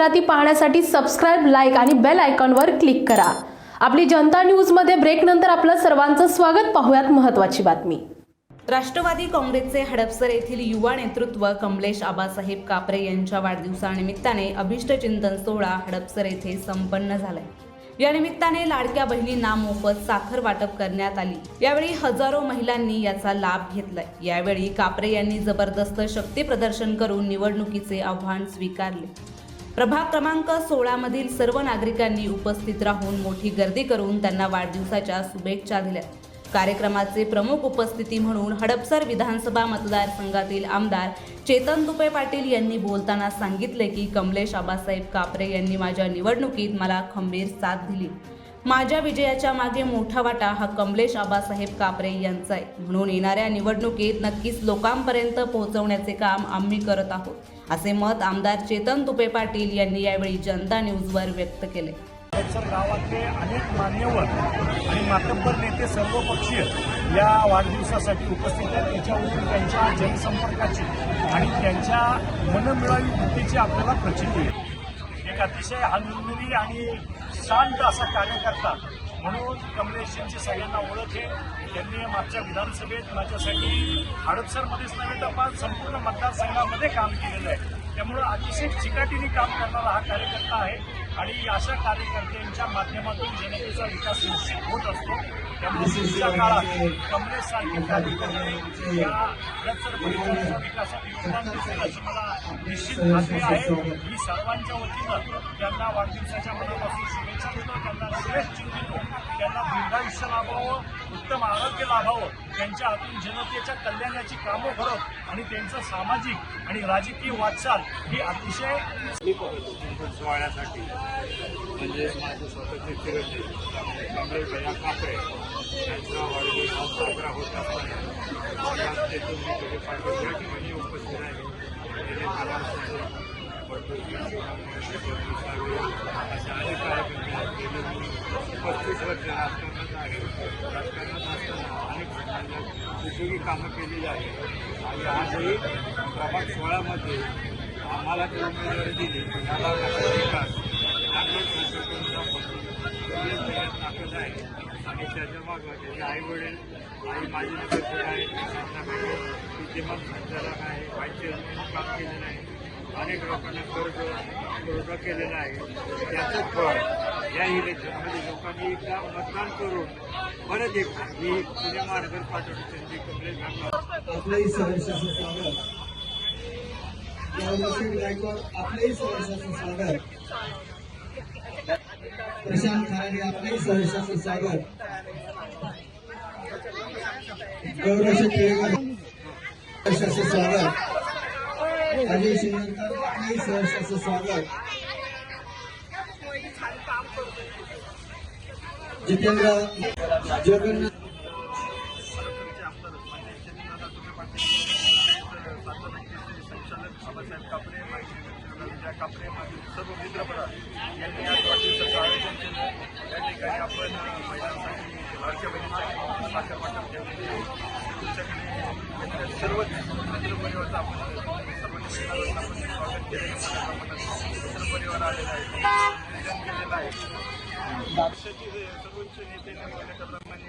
जाहिराती पाहण्यासाठी subscribe like आणि बेल आयकॉनवर क्लिक करा. आपली जनता न्यूजमध्ये ब्रेकनंतर आपलं सर्वांचं स्वागत. पाहूयात महत्त्वाची बातमी. राष्ट्रवादी काँग्रेसचे हडपसर येथील युवा नेतृत्व कमलेश आबासाहेब कापरे यांच्या वाढदिवसानिमित्ताने अभिष्ट चिंतन सोहळा हडपसर येथे संपन्न झालाय. या निमित्ताने लाडक्या बहिणींना मोफत साखर वाटप करण्यात आली. यावेळी हजारो महिलांनी याचा लाभ घेतलाय. यावेळी कापरे यांनी जबरदस्त शक्ती प्रदर्शन करून निवडणुकीचे आव्हान स्वीकारले. प्रभाग क्रमांक सोळा मधील सर्व नागरिकांनी उपस्थित राहून मोठी गर्दी करून त्यांना वाढदिवसाच्या शुभेच्छा दिल्या. कार्यक्रमाचे प्रमुख उपस्थिती म्हणून हडपसर विधानसभा मतदारसंघातील आमदार चेतन तुपे पाटील यांनी बोलताना सांगितले की कमलेश आबासाहेब कापरे यांनी माझ्या निवडणुकीत मला खंबीर साथ दिली. माझ्या विजयाच्या मागे मोठा वाटा हा कमलेश आबासाहेब कापरे यांचा आहे म्हणून येणाऱ्या निवडणुकीत नक्कीच लोकांपर्यंत पोहोचवण्याचे काम आम्ही करत आहोत असे मत आमदार चेतन तुपे पाटील यांनी यावेळी जनता न्यूजवर व्यक्त केले. गावातले अनेक मान्यवर आणि मातब्बर नेते सर्वपक्षीय या वाढदिवसासाठी उपस्थित आहेत. त्याच्यावरून त्यांच्या जनसंपर्काची आणि त्यांच्या मनमिळावी वृत्तीची आपल्याला प्रचिती आहे एक अतिशय हलमुली आणि शांत असा कार्यकर्ता म्हणून कमलेशजींची सगळ्यांना ओळख आहे. त्यांनी मागच्या विधानसभेत माझ्यासाठी हडपसरमध्येच नव्हे तर पण संपूर्ण मतदारसंघामध्ये काम केलेलं आहे. त्यामुळं अतिशय चिकाटीने काम करणारा हा कार्यकर्ता आहे आणि अशा कार्यकर्त्यांच्या माध्यमातून जनतेचा विकास निश्चित होत असतो. त्यामुळे पुढच्या काळात कमलेश सारखे कार्यकर्ते या हडपसर परिसराच्या विकासात योगदान देतील अशी मला निश्चित खात्री आहे. मी सर्वांच्या वतीनं त्यांना वाढदिवसाच्या मनापासून शुभेच्छा देतो. त्यांना श्रेष्ठ चिंतितो त्यांना दीर्घायुष्य लाभावं उत्तम आरोग्य लाभावं त्यांच्या हातून जनतेच्या कल्याणाची कामं करत आणि त्यांचं सामाजिक आणि राजकीय वाटचाल ही अतिशय सोहळ्यासाठी म्हणजे माझे स्वतःचे चिरंजीव कमलेश भैया कापरे यांचा वाढदिवस हा साजरा होत असताना या तेथून ठिकाणी उपस्थित आहे गेले मला अशा अनेक कार्यक्रमात गेले मी पस्तीस वर्ष राजकारणात आहे राजकारणात असताना अनेक ठिकाणी उपयोगी कामं केलेली आहेत आणि आजही प्रभाग सोळामध्ये आम्हाला जी उमेदवारी दिली त्याला विकास नागपूर आहे आणि त्याच्या मागं त्याचे आई वडील आई माझी नगरसेवक आहे शासनाकडे विद्यमान संचालक आहे व्हाईस काम केलेलं आहे अनेक लोकांना कर्ज पुरवठा केलेला आहे त्याचं फळ या इलेक्शनमध्ये लोकांनी एकदा मतदान करून परत एक ही पुणे महानगरपालिकेची संधी कंप्लेंट घालणार आपलंही सहर्षाचं स्वागत. यावर्षी गायकवाड आपलंही सहर्षाचं स्वागत. प्रशांत खराडे आपलंही सहर्षाचं स्वागत. गौरव टिळेकर सहर्षाचं स्वागत. अजय श्रीमंत आपलंही सहर्षाचं स्वागत जितेंद्र जगन्नाथ सरकारचे आमदार मान्य चंद्रनाथ तुपे पाटील जितेंद्र जगन्नाथ कापरे माहिती माझे सर्व मित्रपडा यांनी आज वाढदिवसाचं आयोजन केलं या ठिकाणी आपण महिलांसाठी लाडक्या बहिणीसाठी साखर वाटप आहे तुमच्याकडे आपण सर्वांनी आपण स्वागत केलं परिवार आलेला आहे केलेलं आहे पक्षाचे जे सर्वोच्च नेते त्याप्रमाणे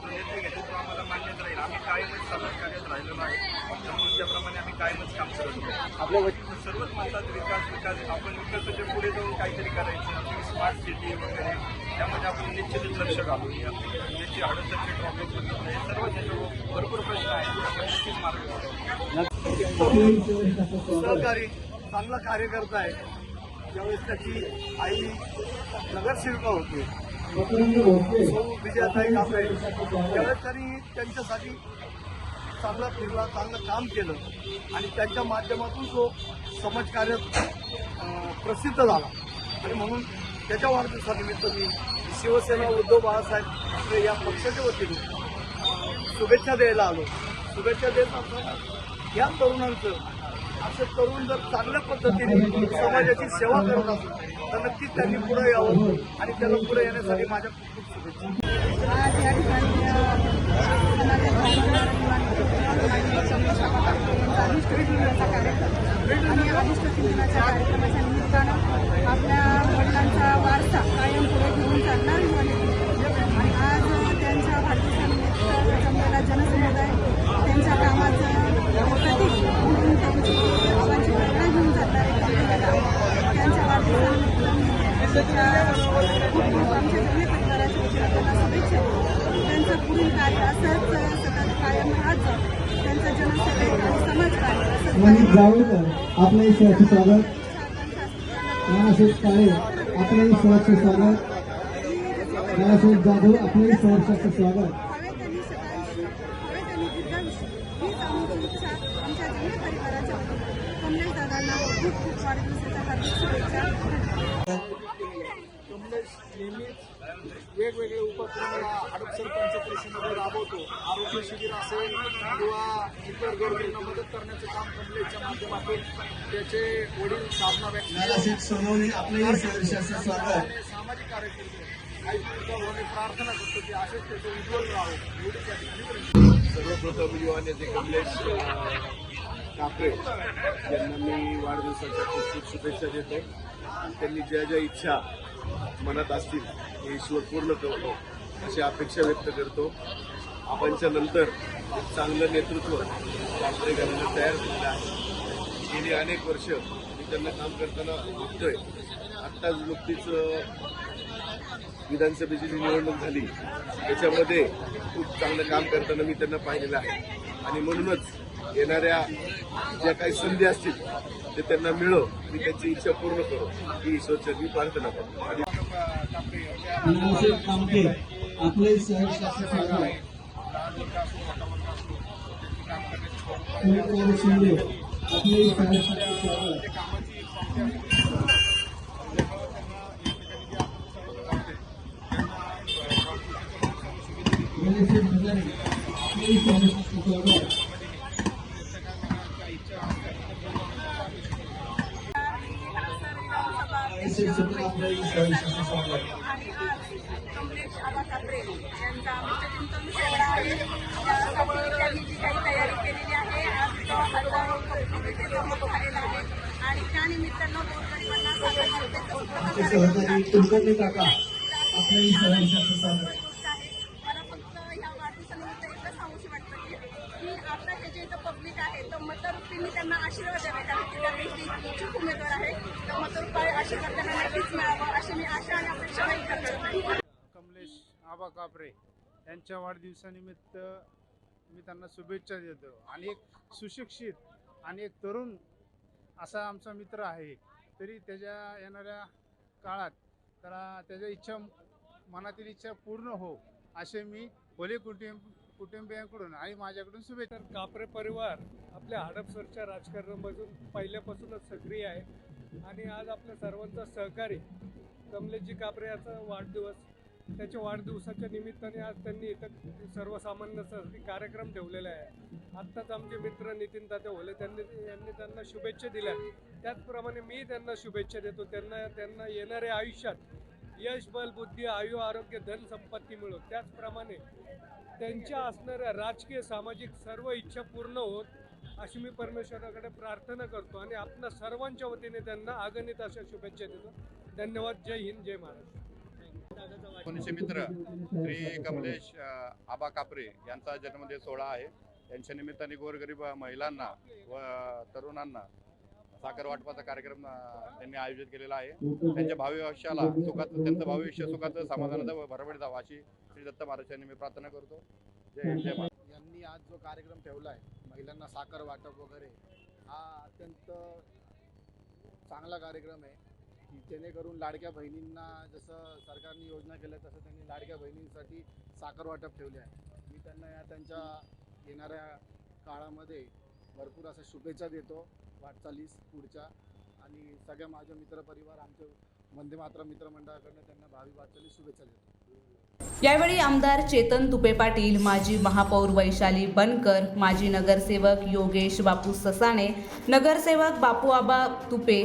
जो निर्णय घेतले तो आम्हाला मान्यच राहील. आम्ही कायमच कार्यात त्याप्रमाणे आम्ही कायमच काम करत होतो. आपल्या वतीनं सर्वच म्हणतात विकास विकास. आपण विकासाच्या पुढे जाऊन काहीतरी करायचं आपली स्मार्ट सिटी वगैरे त्यामध्ये आपण निश्चितच लक्ष घालू या. याची हडसरची ट्रॉफिक हे सर्व त्याच्यावर भरपूर प्रश्न आहेत. मार्ग सहकारी चांगला कार्यकर्ता आहे. त्यावेळेस त्याची आई नगरसेविका होती. विजयाताई कांबळे त्यावेळेस त्यांनी त्यांच्यासाठी चांगला फिरला चांगलं काम केलं. आणि त्यांच्या माध्यमातून तो समाजकार्य प्रसिद्ध झाला. आणि म्हणून त्याच्या वाढदिवसानिमित्त मी शिवसेना उद्धव बाळासाहेब ठाकरे या पक्षाच्या वतीने शुभेच्छा द्यायला आलो. शुभेच्छा देत असताना या तरुणांचं असं करून जर चांगल्या पद्धतीने समाजाची सेवा करत असेल तर नक्कीच त्यांनी पुढे यावं आणि त्याला पुढे येण्यासाठी माझ्या खूप खूप शुभेच्छा आज या ठिकाणी अ, अभिष्ट दिनाचा कार्यक्रम आणि या अभिष्ट दिनाच्या कार्यक्रमाच्या निमित्तानं आमच्या जन्मी परिवाराच्या वतीनं त्यांना शुभेच्छा देतो त्यांचं पुढील कार्य असंच सतत कायम राहत जावं त्यांचं जनसेवेत आणि समाजकार्य असंच मनीष कायम जावळकर आपलंही सहर्ष स्वागत नानासाहेब काळे आपलंही सहर्ष स्वागत नानासाहेब जाधव आपलंही सहर्ष स्वागत आमच्या परिवाराच्या वतीनं कमलेश दादांना खूप खूप वाढदिवसाच्या हार्दिक शुभेच्छा कमलेश नेहमीच वेगवेगळे उपक्रम हडपसर परिषदेमध्ये राबवतो. आरोग्य शिबिर असेल किंवा इतर गरजूंना मदत करण्याचं काम कमलेशच्या माध्यमातून त्याचे वडील साधना सामाजिक कार्यकर्ते प्रार्थना करतो की असेच त्याचे उज्ज्वल राहो. एवढीच या ठिकाणी विनंती. सर्वप्रथम युवानेते कमलेश अं, कापरे यांना मी वाढदिवसाच्या खूप खूप शुभेच्छा देतो त्यांनी ज्या ज्या इच्छा मनात असतील हे ईश्वर पूर्ण करतो. अशी अपेक्षा व्यक्त करतो. आपणच्या नंतर चांगलं नेतृत्व कापरे तयार झालेलं आहे. गेली अनेक वर्ष मी त्यांना काम करताना बघतोय. आत्ताच नुकतीच विधानसभेची जी निवडणूक झाली त्याच्यामध्ये खूप चांगलं काम करताना मी त्यांना पाहिलेलं आहे. आणि म्हणूनच येणाऱ्या ज्या काही संधी असतील ते त्यांना मिळो मी त्यांची इच्छा पूर्ण करू. ही ईश्वरचरणी प्रार्थना करतो. आणि नानासाहेब आपले आपलंही शिंदे आपले सहर्ष स्वागत नानासाहेब स्वागत चिंतन आहे. त्यासाठी त्यांनी जी काही तयारी केलेली आहे आज तो हजारो झालेला आहे. आणि त्या निमित्तानं गोरगरिबांना सहकारी कुलकर्णी काका स्वागत गोष्ट आता हे जे इथं पब्लिक आहे तर मतदारवृत्तींनी त्यांना आशीर्वाद द्यावे कारण की त्यावेळी इच्छुक उमेदवार आहे. तर मतदार आशीर्वाद त्यांना नक्कीच मिळावं अशी मी आशा आणि अपेक्षा व्यक्त करते. कमलेश आबा कापरे यांच्या वाढदिवसानिमित्त मी त्यांना शुभेच्छा देतो. आणि एक सुशिक्षित आणि एक तरुण असा आमचा मित्र आहे. तरी त्याच्या येणाऱ्या काळात त्याला त्याच्या इच्छा मनातील इच्छा पूर्ण हो असे मी भोले कुटुंब कुटुंबियांकडून आणि माझ्याकडून शुभेच्छा कापरे परिवार आपल्या हडपसरच्या राजकारणामधून पहिल्यापासूनच सक्रिय आहे. आणि आज आपल्या सर्वांचा सहकारी कमलेशजी कापरे याचा वाढदिवस त्याच्या वाढदिवसाच्या निमित्ताने आज त्यांनी इथं सर्वसामान्यासाठी कार्यक्रम ठेवलेला आहे. आत्ताच आमचे मित्र नितीन तात्या होले त्यांनी यांनी त्यांना शुभेच्छा दिल्या. त्याचप्रमाणे मी त्यांना शुभेच्छा देतो. त्यांना त्यांना येणाऱ्या आयुष्यात यश बल बुद्धी आयु आरोग्य धन संपत्ती मिळो. त्याचप्रमाणे त्यांच्या असणाऱ्या राजकीय सामाजिक सर्व इच्छा पूर्ण होत अशी मी परमेश्वराकडे प्रार्थना करतो आणि आपल्या सर्वांच्या वतीने त्यांना अगणित अशा शुभेच्छा देतो. धन्यवाद. जय हिंद जय महाराष्ट्र. मित्र श्री कमलेश आबा कापरे यांचा जन्मदिन सोहळा आहे. त्यांच्या निमित्ताने गोरगरीब महिलांना व तरुणांना साखर वाटपाचा कार्यक्रम त्यांनी आयोजित केलेला आहे. त्यांच्या भावी आयुष्याला सुखात त्यांचं भविष्य सुखाचं समाधानाचं व भरभर जावं अशी श्री दत्त महाराजांनी मी प्रार्थना करतो. जय जय महाराज यांनी आज जो कार्यक्रम ठेवला आहे महिलांना साखर वाटप वगैरे हा अत्यंत चांगला कार्यक्रम आहे. की जेणेकरून लाडक्या बहिणींना जसं सरकारने योजना केल्या तसं त्यांनी लाडक्या बहिणींसाठी साखर वाटप ठेवले आहे. मी त्यांना या त्यांच्या येणाऱ्या काळामध्ये भरपूर अशा शुभेच्छा देतो वाटचालीस पुढच्या. आणि सगळ्या माझ्या मित्रपरिवार आमच्या वंदे मातरम मित्रमंडळाकडनं त्यांना भावी वाटचालीस शुभेच्छा देतो. यावेळी आमदार चेतन तुपे पाटील माजी महापौर वैशाली बनकर माजी नगरसेवक योगेश बापू ससाणे नगरसेवक बापू आबा तुपे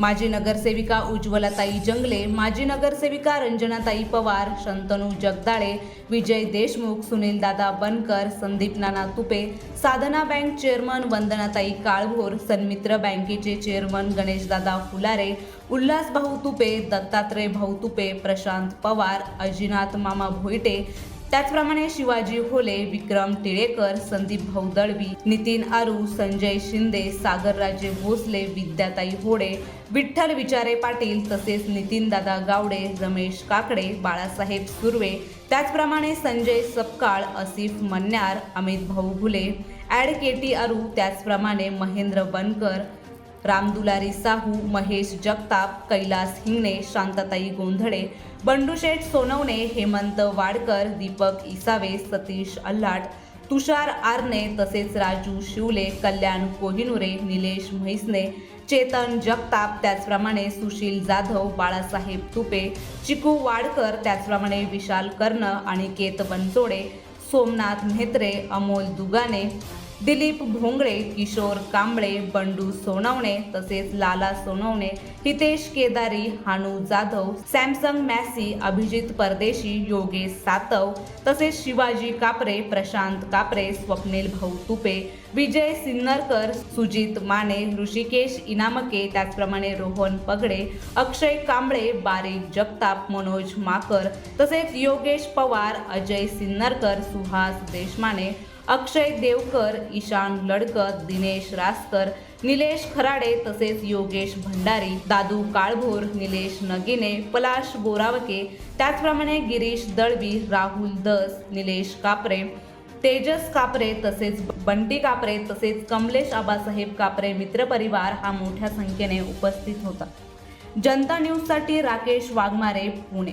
माजी नगरसेविका उज्ज्वलाताई जंगले माजी नगरसेविका रंजनाताई पवार शंतनू जगदाळे विजय देशमुख सुनीलदादा बनकर संदीप नाना तुपे साधना बँक चेअरमन वंदनाताई काळभोर सन्मित्र बँकेचे चेअरमन गणेशदादा फुलारे उल्हास भाऊ तुपे दत्तात्रय भाऊ तुपे प्रशांत पवार अजिनाथ मामा भोईटे त्याचप्रमाणे शिवाजी होले विक्रम टिळेकर संदीप भाऊ दळवी नितीन आरू संजय शिंदे सागरराजे भोसले विद्याताई होडे विठ्ठल विचारे पाटील तसेच नितीनदादा गावडे रमेश काकडे बाळासाहेब सुर्वे त्याचप्रमाणे संजय सपकाळ असिफ मन्यार अमित भाऊ घुले ॲड के टी आरू त्याचप्रमाणे महेंद्र बनकर रामदुलारी साहू महेश जगताप कैलास हिंगणे शांताताई गोंधळे बंडूशेठ सोनवणे हेमंत वाडकर दीपक इसावे सतीश अल्हाट तुषार आरने तसेच राजू शिवले कल्याण कोहिनुरे निलेश म्हैसने चेतन जगताप त्याचप्रमाणे सुशील जाधव बाळासाहेब तुपे चिकू वाडकर त्याचप्रमाणे विशाल कर्ण आणि केत बनसोडे सोमनाथ म्हेत्रे अमोल दुगाने दिलीप भोंगळे किशोर कांबळे बंडू सोनवणे तसेच लाला सोनवणे हितेश केदारी हानू जाधव सॅमसंग मॅसी अभिजित परदेशी योगेश सातव तसेच शिवाजी कापरे प्रशांत कापरे स्वप्नील भाऊ तुपे विजय सिन्नरकर सुजित माने ऋषिकेश इनामके त्याचप्रमाणे रोहन पगडे अक्षय कांबळे बारीक जगताप मनोज माकर तसेच योगेश पवार अजय सिन्नरकर सुहास देशमाने अक्षय देवकर ईशान लडकत दिनेश रासकर निलेश खराडे तसेच योगेश भंडारी दादू काळभोर निलेश नगिने पलाश बोरावके त्याचप्रमाणे गिरीश दळवी राहुल दस निलेश कापरे तेजस कापरे तसेच बंटी कापरे तसेच कमलेश आबासाहेब कापरे मित्रपरिवार हा मोठ्या संख्येने उपस्थित होता. जनता न्यूजसाठी राकेश वाघमारे पुणे.